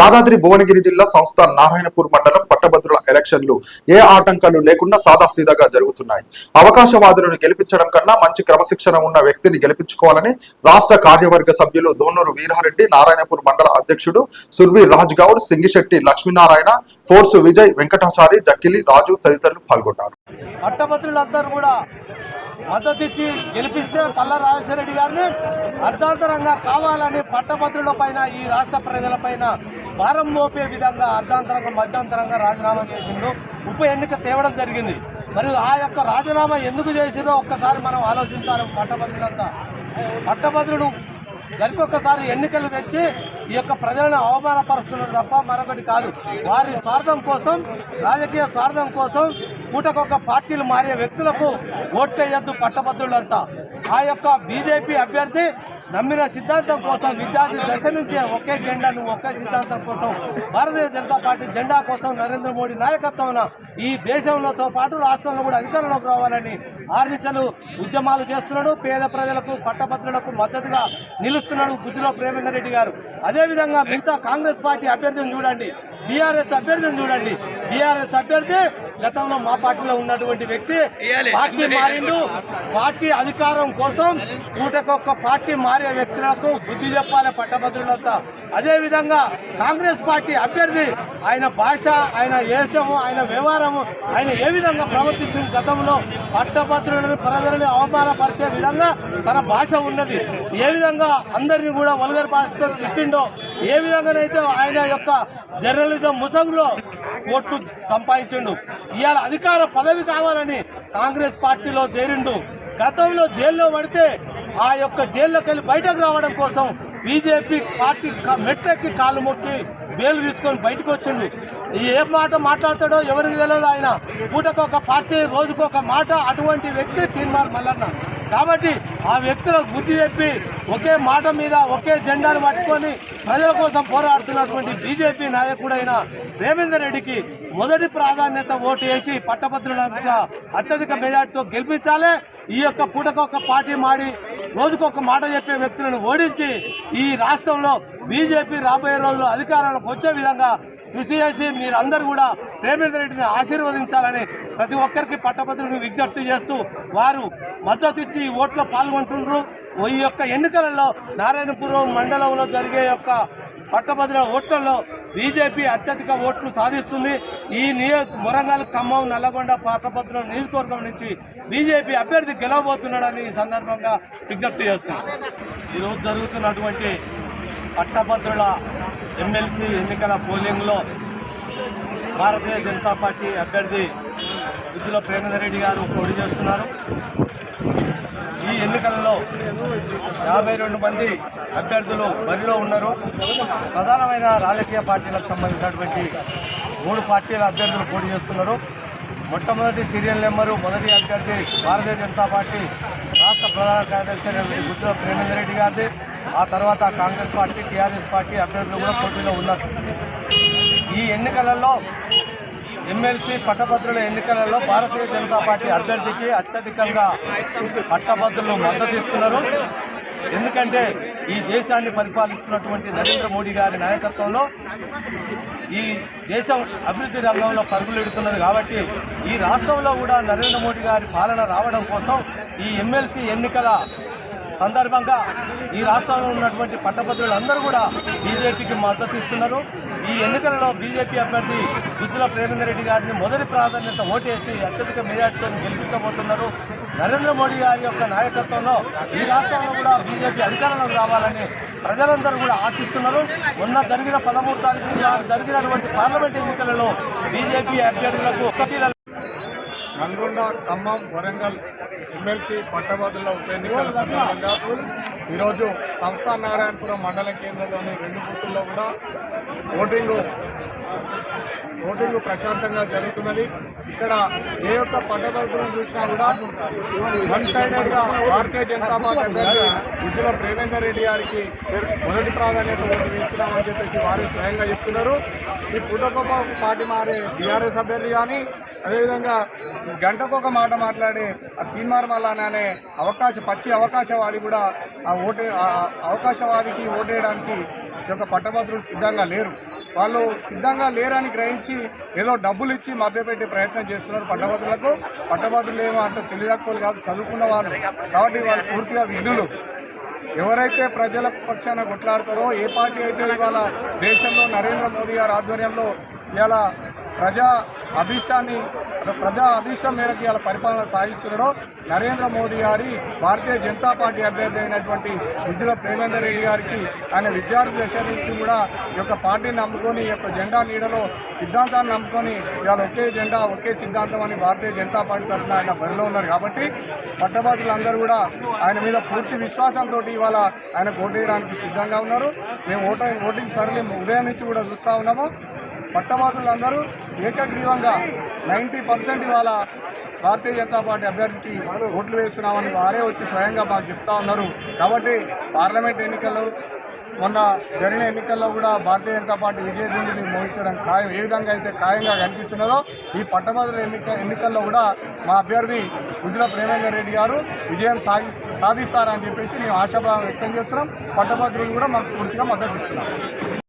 యాదాద్రి భువనగిరి జిల్లా సంస్థ నారాయణపూర్ మండలం పట్టభద్రుల ఎలక్షన్లు ఏ ఆటంకాలు లేకుండా సాదాసీదాగా జరుగుతున్నాయి. అవకాశవాదులను గెలిపించడం కన్నా మంచి క్రమశిక్షణ ఉన్న వ్యక్తిని గెలిపించుకోవాలని రాష్ట్ర కార్యవర్గ సభ్యులు దోన్నూరు వీరారెడ్డి నారాయణపూర్ మండల అధ్యక్షుడు సుర్వి రాజ్ గౌడ్ సింగిశెట్టి లక్ష్మీనారాయణ ఫోర్సు విజయ్ వెంకటాచారి జక్కిలి రాజు తదితరులు పాల్గొన్నారు. పట్టభద్రులందరూ కూడా మద్దతు ఇచ్చి గెలిపిస్తే పల్ల రాజశేఖరరెడ్డి గారిని అర్ధాంతరంగా కావాలని పట్టభద్రుల పైన ఈ రాష్ట్ర ప్రజల పైన భారం మోపే విధంగా అర్ధాంతరంగా మధ్యంతరంగా రాజీనామా చేసిండు ఉప ఎన్నిక తేవడం జరిగింది. మరి ఆ యొక్క రాజీనామా ఎందుకు చేసిరో ఒక్కసారి మనం ఆలోచించాలి. పట్టభద్రులంతా. పట్టభద్రుడు గరికొకసారి ఎన్నికలు తెచ్చి ఈ యొక్క ప్రజలను అవమానపరుస్తున్నారు తప్ప మరొకటి కాదు. వారి స్వార్థం కోసం రాజకీయ స్వార్థం కోసం పూటకొక పార్టీలు మారే వ్యక్తులకు ఓట్లేయద్దు పట్టభద్రులంతా. ఆ యొక్క బీజేపీ అభ్యర్థి నమ్మిన సిద్ధాంతం కోసం విద్యార్థి దశ నుంచే ఒకే జెండాను ఒకే సిద్ధాంతం కోసం భారతీయ జనతా పార్టీ జెండా కోసం నరేంద్ర మోడీ నాయకత్వం ఈ దేశంలోతో పాటు రాష్ట్రంలో కూడా అధికారంలోకి రావాలని ఆర్నిసలు ఉద్యమాలు చేస్తున్నాడు. పేద ప్రజలకు పట్టభద్రులకు మద్దతుగా నిలుస్తున్నాడు గుజ్జులో ప్రేమేందర్ రెడ్డి గారు. అదేవిధంగా మిగతా కాంగ్రెస్ పార్టీ అభ్యర్థిని చూడండి బీఆర్ఎస్ అభ్యర్థిని చూడండి. బీఆర్ఎస్ అభ్యర్థి గతంలో మా పార్టీలో ఉన్నటువంటి వ్యక్తి పార్టీ మారిండు. పార్టీ అధికారం కోసం పూటకొక్క పార్టీ మారే వ్యక్తులకు బుద్ధి చెప్పాలి పట్టభద్రులంతా. అదేవిధంగా కాంగ్రెస్ పార్టీ అభ్యర్థి ఆయన భాష ఆయన వేషము ఆయన వ్యవహారము ఆయన ఏ విధంగా ప్రవర్తించిన గతంలో పట్టభద్రులను ప్రజలను అవమానపరిచే విధంగా తన భాష ఉన్నది. ఏ విధంగా అందరినీ కూడా వల్గర్ భాషతో తిట్టిండో ఏ విధంగానైతే ఆయన యొక్క జర్నలిజం ముసగులో ఓట్లు సంపాదించిండు. ఇవాళ అధికార పదవి కావాలని కాంగ్రెస్ పార్టీలో చేరిండు. గతంలో జైల్లో పడితే ఆ యొక్క జైల్లోకి వెళ్ళి బయటకు రావడం కోసం బీజేపీ పార్టీ క- మెట్టెక్కి మొక్కి బేలు తీసుకొని బయటకు వచ్చిండు. ఏ మాట మాట్లాడతాడో ఎవరికి తెలియదు ఆయన. పూటకొక పార్టీ రోజుకొక మాట అటువంటి వ్యక్తి తీర్మార్ మల్లన్న. కాబట్టి ఆ వ్యక్తులకు బుద్ధి చెప్పి ఒకే మాట మీద ఒకే జెండాను పట్టుకొని ప్రజల కోసం పోరాడుతున్నటువంటి బీజేపీ నాయకుడైన రేవేందర్ రెడ్డికి మొదటి ప్రాధాన్యత ఓటు వేసి పట్టభద్రులంతా అత్యధిక మెజార్టీతో గెలిపించాలి. ఈ యొక్క పూటకొక పార్టీ మాడి రోజుకొక మాట చెప్పే వ్యక్తులను ఓడించి ఈ రాష్ట్రంలో బీజేపీ రాబోయే రోజుల్లో అధికారంలోకి వచ్చే విధంగా కృషి చేసి మీరందరూ కూడా ప్రేమేంద్ర రెడ్డిని ఆశీర్వదించాలని ప్రతి ఒక్కరికి పట్టభద్రుని విజ్ఞప్తి చేస్తూ వారు మద్దతు ఇచ్చి ఓట్లో పాల్గొంటున్నారు ఈ యొక్క ఎన్నికలలో నారాయణపురం మండలంలో జరిగే యొక్క పట్టభద్రుల ఓట్లలో బీజేపీ అత్యధిక ఓట్లు సాధిస్తుంది. ఈ నియోజ వరంగల్ ఖమ్మం నల్లగొండ పట్టభద్ర నియోజకవర్గం నుంచి బీజేపీ అభ్యర్థి గెలవబోతున్నాడని ఈ సందర్భంగా విజ్ఞప్తి చేస్తున్నాం ఈరోజు జరుగుతున్నటువంటి పట్టభద్రుల ఎమ్మెల్సీ ఎన్నికల పోలింగ్లో భారతీయ జనతా పార్టీ అభ్యర్థి బుద్ధిలో ప్రేమేందర్ రెడ్డి గారు పోటీ చేస్తున్నారు. ఈ ఎన్నికలలో యాభై రెండు మంది అభ్యర్థులు బరిలో ఉన్నారు. ప్రధానమైన రాజకీయ పార్టీలకు సంబంధించినటువంటి మూడు పార్టీల అభ్యర్థులు పోటీ చేస్తున్నారు. మొట్టమొదటి సీరియల్ నెంబరు మొదటి అభ్యర్థి భారతీయ జనతా పార్టీ రాష్ట్ర ప్రధాన కార్యదర్శి అయినటువంటి గుజ్జుల ప్రేమేందర్ రెడ్డి గారిది. ఆ తర్వాత కాంగ్రెస్ పార్టీ టీఆర్ఎస్ పార్టీ అభ్యర్థులు కూడా పోటీలో ఉన్నారు. ఈ ఎన్నికలలో ఎమ్మెల్సీ పట్టభద్రుల ఎన్నికలలో భారతీయ జనతా పార్టీ అభ్యర్థికి అత్యధికంగా పట్టభద్రులు మద్దతు ఇస్తున్నారు. ఎందుకంటే ఈ దేశాన్ని పరిపాలిస్తున్నటువంటి నరేంద్ర మోడీ గారి నాయకత్వంలో ఈ దేశం అభివృద్ధి రంగంలో పరుగులెడుతున్నది కాబట్టి ఈ రాష్ట్రంలో కూడా నరేంద్ర మోడీ గారి పాలన రావడం కోసం ఈ ఎమ్మెల్సీ ఎన్నికల సందర్భంగా ఈ రాష్ట్రంలో ఉన్నటువంటి పట్టభద్రులందరూ కూడా బీజేపీకి మద్దతు ఇస్తున్నారు. ఈ ఎన్నికలలో బీజేపీ అభ్యర్థి గుజ్జుల ప్రేమేందర్ రెడ్డి గారిని మొదటి ప్రాధాన్యత ఓటేసి అత్యధిక మెజార్టీతో గెలిపించబోతున్నారు. నరేంద్ర మోడీ గారి యొక్క నాయకత్వంలో ఈ రాష్ట్రంలో కూడా బీజేపీ అధికారంలోకి రావాలని ప్రజలందరూ కూడా ఆశిస్తున్నారు. మొన్న జరిగిన పదమూడు తారీఖు జరిగినటువంటి పార్లమెంట్ ఎన్నికలలో బీజేపీ అభ్యర్థులకు నల్గొండ ఖమ్మం వరంగల్ ఎమ్మెల్సీ పట్టభద్రుల ఉప ఎన్నికల సందర్భంగా ఈరోజు సంస్థ నారాయణపురం మండల కేంద్రంలోని రెండు బూతుల్లో కూడా ఓటింగ్ ఓటింగ్ ప్రశాంతంగా జరుగుతున్నది. ఇక్కడ ఏ ఒక్క పట్టభద్రులను చూసినా కూడా వన్ సైడెడ్గా భారతీయ జనతా పార్టీ అభ్యర్థి ఉజ్వల ప్రేమేందర్ రెడ్డి గారికి మొదటి ప్రాధాన్యత ఓటు వేస్తున్నామని చెప్పేసి వారు స్వయంగా చెప్తున్నారు. ఈ పుట్టకొక పార్టీ మారే బీఆర్ఎస్ అభ్యర్థి కానీ అదేవిధంగా గంటకొక మాట మాట్లాడే ఆ తీన్మార్ మల్లానే అవకాశ పచ్చి అవకాశవాది కూడా ఆ ఓటే అవకాశవాదికి ఓటేయడానికి యొక్క పట్టభద్రులు సిద్ధంగా లేరు. వాళ్ళు సిద్ధంగా లేరని గ్రహించి ఏదో డబ్బులు ఇచ్చి మభ్యపెట్టే ప్రయత్నం చేస్తున్నారు పట్టభద్రులకు. పట్టభద్రులు ఏమో అంత తెలియకపోలు కాదు చదువుకున్న వాళ్ళు. కాబట్టి వాళ్ళు పూర్తిగా విఘ్నులు. ఎవరైతే ప్రజల పక్షాన కొట్లాడతారో ఏ పార్టీ అయితే ఇవాళ దేశంలో నరేంద్ర మోదీ గారి ఆధ్వర్యంలో ఇలా ప్రజా అభీష్టాన్ని ప్రజా అభీష్టం మేరకు ఇవాళ పరిపాలన సాగిస్తున్నాడో. నరేంద్ర మోదీ గారి భారతీయ జనతా పార్టీ అభ్యర్థి అయినటువంటి విద్యుల ప్రేమేందర్ రెడ్డి గారికి ఆయన విద్యార్థి దశ నుంచి కూడా ఈ యొక్క పార్టీని నమ్ముకొని ఈ యొక్క జెండా నీడలో సిద్ధాంతాన్ని నమ్ముకొని ఇవాళ ఒకే జెండా ఒకే సిద్ధాంతం అని భారతీయ జనతా పార్టీ తరఫున ఆయన బరిలో ఉన్నారు కాబట్టి పట్టభద్రులందరూ కూడా ఆయన మీద పూర్తి విశ్వాసంతో ఇవాళ ఆయన ఓటేయడానికి సిద్ధంగా ఉన్నారు. మేము ఓటింగ్ ఓటింగ్ సరళి ఉదయం నుంచి కూడా చూస్తూ ఉన్నాము. పట్టభద్రులందరూ ఏకగ్రీవంగా నైంటీ పర్సెంట్ ఇవాళ భారతీయ జనతా పార్టీ అభ్యర్థికి ఓట్లు వేస్తున్నామని వారే వచ్చి స్వయంగా మాకు చెప్తా ఉన్నారు. కాబట్టి పార్లమెంట్ ఎన్నికల్లో మొన్న జరిగిన ఎన్నికల్లో కూడా భారతీయ జనతా పార్టీ విజయ మోహించడం ఖాయం ఏ విధంగా అయితే ఖాయంగా కనిపిస్తున్నదో ఈ పట్టభద్రుల ఎన్నిక ఎన్నికల్లో కూడా మా అభ్యర్థి ఉజ్జల ప్రేమేందర్ రెడ్డి గారు విజయం సాగి సాధిస్తారని చెప్పేసి మేము ఆశాభావం వ్యక్తం చేస్తున్నాం. పట్టభద్రులు కూడా మాకు పూర్తిగా మద్దతు ఇస్తున్నాం